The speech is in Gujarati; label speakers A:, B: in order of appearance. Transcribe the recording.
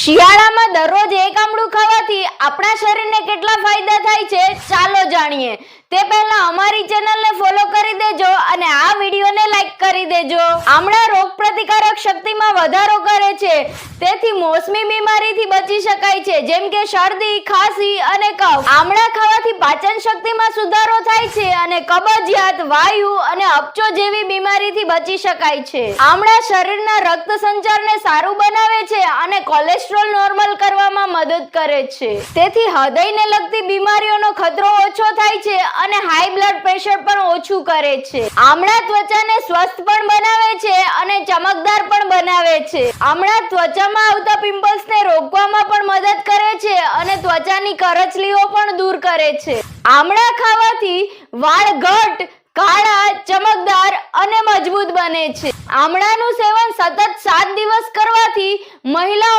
A: શિયાળામાં દરરોજ એક આમળું ખાવાથી આપણા શરીરને કેટલા ફાયદા થાય છે, ચાલો જાણીએ. તે પહેલા અમારી ચેનલને ફોલો કરી દેજો અને આ વિડીયોને લાઈક કરી દેજો. આમળા રોગ પ્રતિકારક શક્તિમાં વધારો કરે છે. તેથી મોસમી બીમારીથી બચી શકાય છે. જેમ કે શરદી, ખાંસી અને કફ. આમળા ખાવાથી પાચન શક્તિમાં સુધારો થાય છે અને કબજિયાત, વાયુ અને અપચો જેવી બીમારીથી બચી શકાય છે. આમળા શરીરના રક્ત સંચારને સારું બનાવે છે અને કોલેસ્ટ્રોલ નોર્મલ કરવામાં મદદ કરે છે. તેથી હૃદયને લગતી બીમારીઓનો ખતરો ઓછો થાય છે અને હાઈ બ્લડ પ્રેશર પણ ઓછું કરે છે. આમળા ત્વચાને સ્વસ્થ પણ બનાવે છે અને ચમકદાર પણ બનાવે છે. આમળા ત્વચામાં આવતા પિમ્પલ્સને રોકવામાં પણ મદદ કરે છે અને ત્વચાની કરચલીઓ પણ દૂર કરે છે. આમળા ખાવાથી વાળ ઘટ, કાળા, ચમકદાર અને મજબૂત બને છે. આમળાનું સેવન સતત સાત દિવસ કરવાથી દર